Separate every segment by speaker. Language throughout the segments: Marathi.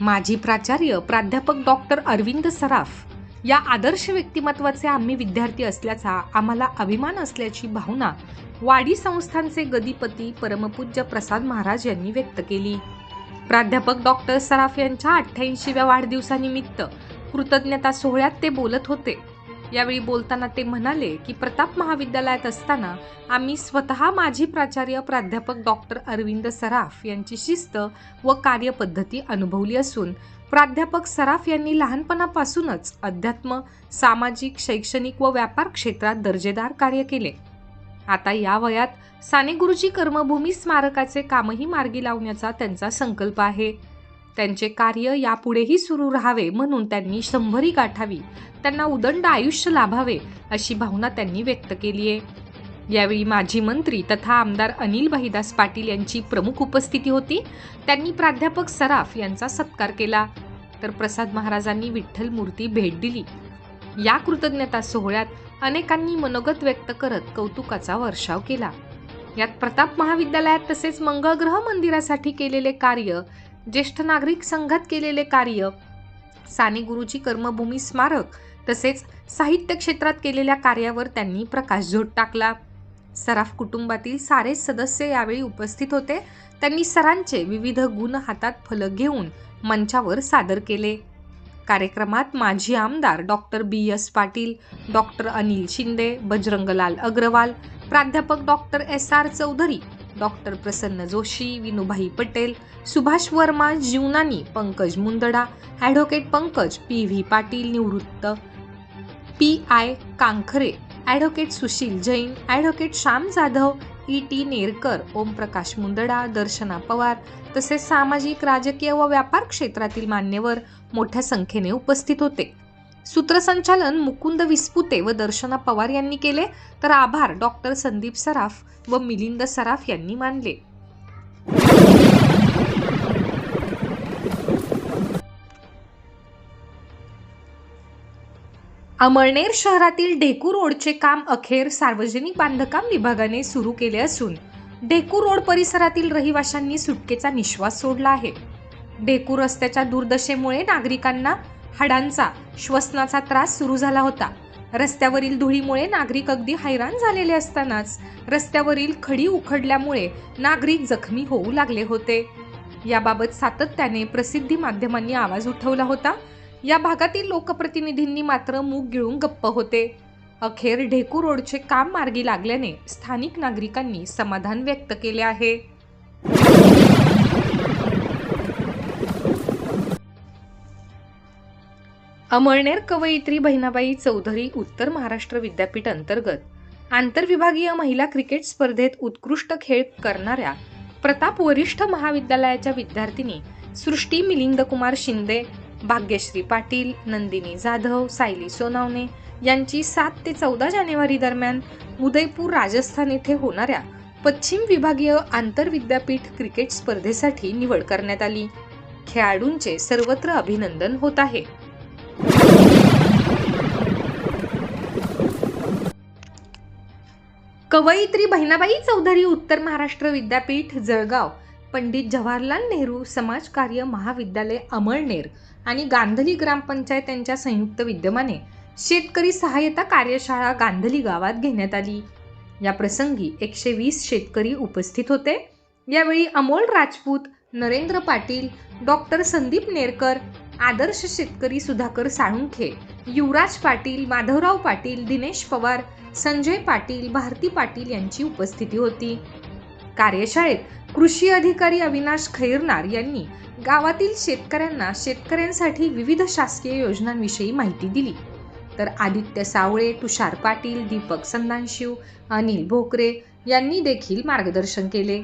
Speaker 1: माजी प्राचार्य प्राध्यापक डॉक्टर अरविंद सराफ. या आदर्श व्यक्तिमत्वाचे आम्ही विद्यार्थी असल्याचा आम्हाला अभिमान असल्याची भावना वाडी संस्थानचे गदिपती परमपूज्य प्रसाद महाराज यांनी व्यक्त केली. प्राध्यापक डॉक्टर सराफ यांच्या अठ्ठ्याऐंशीव्या वाढदिवसानिमित्त कृतज्ञता सोहळ्यात ते बोलत होते. यावेळी बोलताना ते म्हणाले की प्रताप महाविद्यालयात असताना आम्ही स्वतः माजी प्राचार्य प्राध्यापक डॉक्टर अरविंद सराफ यांची शिस्त व कार्यपद्धती अनुभवली असून प्राध्यापक सराफ यांनी लहानपणापासूनच अध्यात्म सामाजिक शैक्षणिक व व्यापार क्षेत्रात दर्जेदार कार्य केले. आता या वयात साने गुरुजी कर्मभूमी स्मारकाचे कामही मार्गी लावण्याचा त्यांचा संकल्प आहे. त्यांचे कार्य यापुढेही सुरू राहावे म्हणून त्यांनी शंभरी गाठावी. त्यांना उदंड आयुष्य लाभावे अशी भावना त्यांनी व्यक्त केली आहे. यावेळी माजी मंत्री तथा आमदार अनिल भाईदास पाटील यांची प्रमुख उपस्थिती होती. त्यांनी प्राध्यापक सराफ यांचा सत्कार केला. तर प्रसाद महाराजांनी विठ्ठल मूर्ती भेट दिली. या कृतज्ञता सोहळ्यात अनेकांनी मनोगत व्यक्त करत कौतुकाचा वर्षाव केला. यात प्रताप महाविद्यालयात तसेच मंगळग्रह मंदिरासाठी केलेले कार्य ज्येष्ठ नागरिक संघात केलेले कार्य साने गुरुजी कर्मभूमी स्मारक तसेच साहित्य क्षेत्रात केलेल्या कार्यावर त्यांनी प्रकाशझोत टाकला. सराफ कुटुंबातील सारे सदस्य यावेळी उपस्थित होते. त्यांनी सरांचे विविध गुण हातात फलक घेऊन मंचावर सादर केले. कार्यक्रमात माजी आमदार doctor B. S. Patil doctor Anil Shinde Bajranglal Agrawal प्राध्यापक doctor S. R. Chaudhari doctor Prasanna Joshi Vinubhai Patel Subhash Verma Jeevanani Pankaj Mundada advocate Pankaj P V Patil निवृत्त. P I Kankhare advocate Sushil Jain advocate Shyam Jadhav E T Nerkar Omprakash Mundada Darshana Pawar तसेच सामाजिक राजकीय व व्यापार क्षेत्रातील मान्यवर मोठ्या संख्येने उपस्थित होते. सूत्रसंचालन मुकुंद विस्पुते व दर्शना पवार यांनी केले तर आभार डॉक्टर संदीप सराफ व मिलिंद सराफ यांनी मानले. अमळनेर शहरातील ढेकू रोडचे काम अखेर सार्वजनिक बांधकाम विभागाने सुरू केले असून ढेकू रोड परिसरातील रहिवाशांनी सुटकेचा निश्वास सोडला आहे. ढेकू रस्त्याच्या दुर्दशेमुळे नागरिकांना हाडांचा श्वसनाचा त्रास सुरू झाला होता. रस्त्यावरील धुळीमुळे नागरिक अगदी हैराण झालेले असतानाच रस्त्यावरील खडी उखडल्यामुळे नागरिक जखमी होऊ लागले होते. याबाबत सातत्याने प्रसिद्धी माध्यमांनी आवाज उठवला होता. या भागातील लोकप्रतिनिधींनी मात्र मूग गिळून गप्प होते. अखेर ढेकू रोडचे काम मार्गी लागल्याने स्थानिक नागरिकांनी समाधान व्यक्त केले आहे. अमळनेर कवयित्री बहिणाबाई चौधरी उत्तर महाराष्ट्र विद्यापीठ अंतर्गत आंतरविभागीय महिला क्रिकेट स्पर्धेत उत्कृष्ट खेळ करणाऱ्या प्रताप वरिष्ठ महाविद्यालयाच्या विद्यार्थिनी सृष्टी मिलिंदकुमार शिंदे भाग्यश्री पाटील नंदिनी जाधव सायली सोनावणे यांची सात ते चौदा जानेवारी दरम्यान उदयपूर राजस्थान येथे होणाऱ्या पश्चिम विभागीय आंतरविद्यापीठ क्रिकेट स्पर्धेसाठी निवड करण्यात आली. खेळाडूंचे सर्वत्र अभिनंदन होत आहे. कवयित्री बहिणाबाई चौधरी उत्तर महाराष्ट्र विद्यापीठ जळगाव. पंडित जवाहरलाल नेहरू समाजकार्य महाविद्यालय अमळनेर आणि गांधली ग्रामपंचायत यांच्या संयुक्त विद्यमाने शेतकरी सहाय्यता कार्यशाळा गांधली गावात घेण्यात आली. या प्रसंगी एकशे वीस शेतकरी उपस्थित होते. यावेळी अमोल राजपूत नरेंद्र पाटील डॉक्टर संदीप नेरकर आदर्श शेतकरी सुधाकर साळुंखे युवराज पाटील माधवराव पाटील दिनेश पवार संजय पाटील भारती पाटील यांची उपस्थिती होती. कार्यशाळेत कृषी अधिकारी अविनाश खैरनार यांनी गावातील शेतकऱ्यांना शेतकऱ्यांसाठी विविध शासकीय योजनांविषयी माहिती दिली. तर आदित्य सावळे तुषार पाटील दीपक संदानशिव अनिल भोकरे यांनी देखील मार्गदर्शन केले.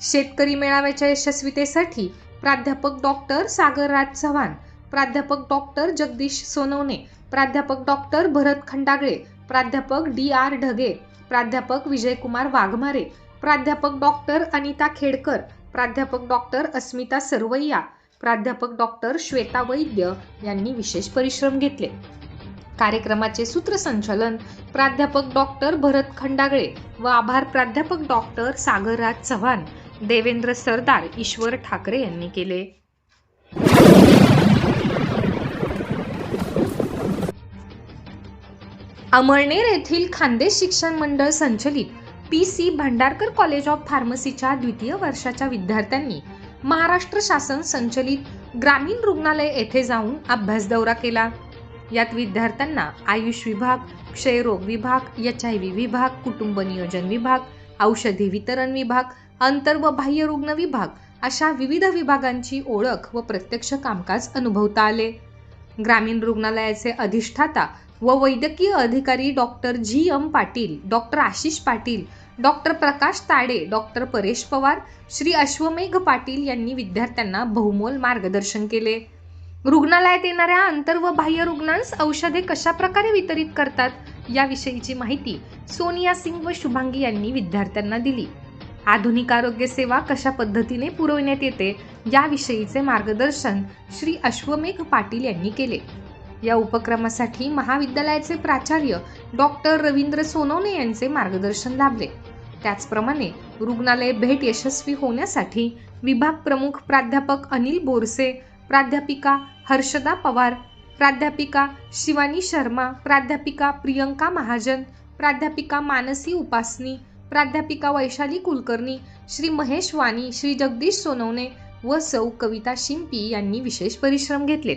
Speaker 1: शेतकरी मेळाव्याच्या यशस्वीतेसाठी प्राध्यापक डॉक्टर सागरराज चव्हाण प्राध्यापक डॉक्टर जगदीश सोनवणे प्राध्यापक डॉक्टर भरत खंडागळे प्राध्यापक डी आर ढगे प्राध्यापक विजयकुमार वाघमारे प्राध्यापक डॉक्टर अनिता खेडकर प्राध्यापक डॉक्टर अस्मिता सरवैया प्राध्यापक डॉक्टर श्वेता वैद्य यांनी विशेष परिश्रम घेतले. कार्यक्रमाचे सूत्रसंचालन प्राध्यापक डॉक्टर भरत खंडागळे व आभार प्राध्यापक डॉक्टर सागरराज चव्हाण देवेंद्र सरदार ईश्वर ठाकरे यांनी केले. अमळनेर येथील खानदेश शिक्षण मंडळ संचलित P C Bhandarkar college of फार्मसीच्या द्वितीय वर्षाच्या विद्यार्थ्यांनी महाराष्ट्र शासन संचलित ग्रामीण रुग्णालय येथे जाऊन अभ्यास दौरा केला. यात विद्यार्थ्यांना आयुष विभाग क्षयरोग विभाग एच आय व्ही विभाग कुटुंब नियोजन विभाग औषधी वितरण विभाग अंतर व बाह्य रुग्ण विभाग अशा विविध विभागांची ओळख व प्रत्यक्ष कामकाज अनुभवता आले. ग्रामीण रुग्णालयाचे अधिष्ठाता व वैद्यकीय अधिकारी doctor G M Patil doctor Ashish Patil doctor Prakash Tade doctor Paresh Pawar Shri Ashwamegh Patil यांनी विद्यार्थ्यांना बहुमोल मार्गदर्शन केले. रुग्णालयात येणाऱ्या अंतर व बाह्य रुग्णांस औषधे कशा प्रकारे वितरित करतात याविषयीची माहिती सोनिया सिंग व शुभांगी यांनी विद्यार्थ्यांना दिली. आधुनिक आरोग्य सेवा कशा पद्धतीने पुरविण्यात येते याविषयीचे मार्गदर्शन श्री अश्वमेघ पाटील यांनी केले. या उपक्रमासाठी महाविद्यालयाचे प्राचार्य डॉक्टर रवींद्र सोनवणे यांचे मार्गदर्शन लाभले. त्याचप्रमाणे रुग्णालय भेट यशस्वी होण्यासाठी विभाग प्रमुख प्राध्यापक अनिल बोरसे प्राध्यापिका हर्षदा पवार प्राध्यापिका शिवानी शर्मा प्राध्यापिका प्रियंका महाजन प्राध्यापिका मानसी उपासनी प्राध्यापिका वैशाली कुलकर्णी श्री महेश वाणी श्री जगदीश सोनवणे व सौ कविता शिंपी यांनी विशेष परिश्रम घेतलेत.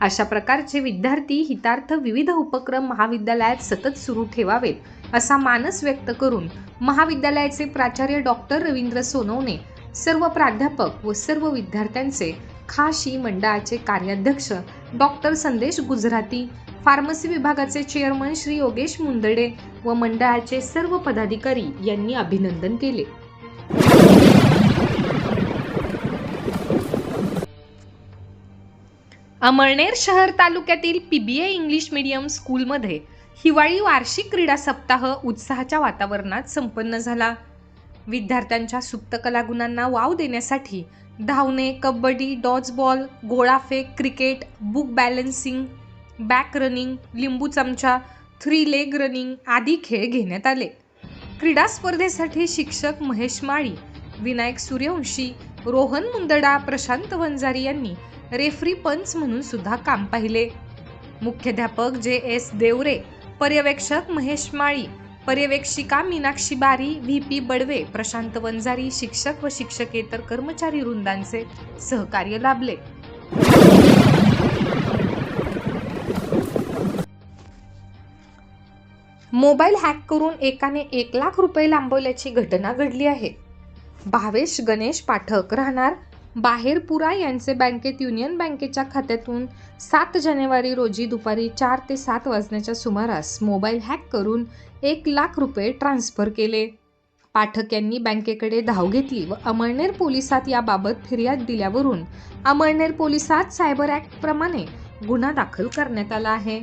Speaker 1: अशा प्रकारचे विद्यार्थी हितार्थ विविध उपक्रम महाविद्यालयात सतत सुरू ठेवावेत असा मानस व्यक्त करून महाविद्यालयाचे प्राचार्य डॉक्टर रवींद्र सोनवणे सर्व प्राध्यापक व सर्व विद्यार्थ्यांचे खाशी मंडळाचे कार्याध्यक्ष डॉक्टर संदेश गुजराती फार्मसी विभागाचे चेअरमन श्री योगेश मुंदडे व मंडळाचे सर्व पदाधिकारी यांनी अभिनंदन केले. अमळनेर शहर तालुक्यातील पीबीए इंग्लिश मीडियम स्कूलमध्ये हिवाळी वार्षिक क्रीडा सप्ताह उत्साहाच्या वातावरणात संपन्न झाला. विद्यार्थ्यांच्या सुप्त कलागुणांना वाव देण्यासाठी धावणे कबड्डी डॉजबॉल गोळाफेक cricket book balancing back running लिंबू चमचा थ्री लेग रनिंग आदी खेळ घेण्यात आले. क्रीडा स्पर्धेसाठी शिक्षक महेश माळी विनायक सूर्यवंशी रोहन मुंदडा प्रशांत वंजारी यांनी रेफरी पंच म्हणून सुद्धा काम पाहिले. मुख्याध्यापक जे एस देवरे पर्यवेक्षक महेश माळी पर्यवेक्षिका मीनाक्षी बारी व्ही पी बडवे प्रशांत वंजारी शिक्षक व शिक्षकेतर कर्मचारी वृंदांचे सहकार्य लाभले. मोबाईल हॅक करून एकाने एक लाख रुपये लांबवल्याची घटना घडली आहे. भावेश गणेश पाठक राहणार बाहेरपुरा यांचे बँकेत युनियन बँकेच्या खात्यातून सात जानेवारी रोजी दुपारी चार ते सात वाजण्याच्या सुमारास मोबाईल हॅक करून एक लाख रुपये ट्रान्स्फर केले. पाठक यांनी बँकेकडे धाव घेतली व अमळनेर पोलिसात याबाबत फिर्याद दिल्यावरून अमळनेर पोलिसात सायबर ॲक्टप्रमाणे गुन्हा दाखल करण्यात आला आहे.